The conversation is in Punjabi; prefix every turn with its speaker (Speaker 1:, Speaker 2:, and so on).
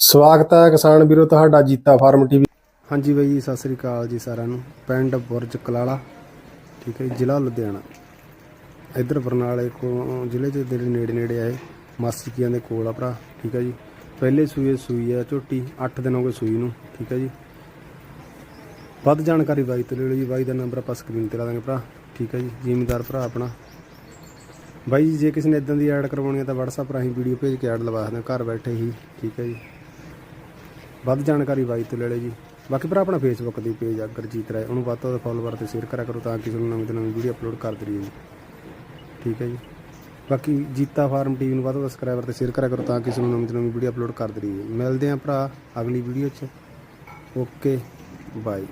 Speaker 1: ਸਵਾਗਤ ਹੈ ਕਿਸਾਨ ਵੀਰੋ ਤੁਹਾਡਾ ਜੀਤਾ ਫਾਰਮ ਟੀਵੀ ਹਾਂਜੀ ਬਾਈ ਜੀ ਸਤਿ ਸ੍ਰੀ ਅਕਾਲ ਜੀ ਸਾਰਿਆਂ ਨੂੰ। ਪਿੰਡ ਬੁਰਜ ਕਲਾਲਾ ਠੀਕ ਹੈ ਜੀ, ਜ਼ਿਲ੍ਹਾ ਲੁਧਿਆਣਾ। ਇੱਧਰ ਬਰਨਾਲੇ ਕੋ ਜ਼ਿਲ੍ਹੇ ਦੇ ਜਿਹੜੇ ਨੇੜੇ ਨੇੜੇ ਆਏ ਮਾਸੀਕੀਆਂ ਦੇ ਕੋਲ ਆ ਭਰਾ ਠੀਕ ਹੈ ਜੀ। ਪਹਿਲੇ ਸੂਏ ਸੂਈ ਆ ਝੋਟੀ 8 ਦਿਨ ਹੋ ਗਏ ਸੂਈ ਨੂੰ ਠੀਕ ਹੈ ਜੀ। ਵੱਧ ਜਾਣਕਾਰੀ ਬਾਈ ਤੋਂ ਲੈ ਲਓ ਜੀ ਬਾਈ ਦਾ ਨੰਬਰ ਆਪਾਂ ਸਕਰੀਨ ਤੇ ਲਾ ਦਾਂਗੇ ਭਰਾ ਠੀਕ ਹੈ ਜੀ ਜ਼ਿਮੀਦਾਰ ਭਰਾ ਆਪਣਾ। ਬਾਈ ਜੀ ਜੇ ਕਿਸੇ ਨੇ ਇਦਾਂ ਦੀ ਐਡ ਕਰਵਾਉਣੀ ਹੈ ਤਾਂ WhatsApp ਰਾਹੀਂ ਵੀਡੀਓ ਭੇਜ ਕੇ ਐਡ ਲਵਾ ਸਕਦੇ ਹੋ ਘਰ ਬੈਠੇ ਹੀ ਠੀਕ ਹੈ ਜੀ। ਵੱਧ ਜਾਣਕਾਰੀ ਬਾਈ ਤੋਂ ਲੈ ਲਓ ਜੀ। ਬਾਕੀ ਭਰਾ, ਆਪਣਾ ਫੇਸਬੁੱਕ ਦੀ ਪੇਜ ਆ, ਗੁਰਜੀਤ ਰਾਏ। ਉਹਨੂੰ ਵੱਧ ਤੋਂ ਵੱਧ ਫੋਲੋਵਰ ਤੇ ਸ਼ੇਅਰ ਕਰਿਆ ਕਰੋ ਤਾਂ ਕਿ ਤੁਹਾਨੂੰ ਨਵੀਂ ਤੋਂ ਨਵੀਂ ਵੀਡੀਓ ਅਪਲੋਡ ਕਰ ਰਹੀਏ ਜੀ। ਠੀਕ ਹੈ ਜੀ। ਬਾਕੀ ਜੀਤਾ ਫਾਰਮ ਟੀਵੀ ਨੂੰ ਵੱਧ ਤੋਂ ਵੱਧ ਸਬਸਕ੍ਰਾਈਬਰ ਤੇ ਸ਼ੇਅਰ ਕਰਿਆ ਕਰੋ ਤਾਂ ਕਿ ਤੁਹਾਨੂੰ ਨਵੀਂ ਤੋਂ ਨਵੀਂ ਵੀਡੀਓ ਅਪਲੋਡ ਕਰ ਦਈਏ ਮਿਲਦੇ ਆਂ ਭਰਾ ਅਗਲੀ ਵੀਡੀਓ 'ਚ। Okay bye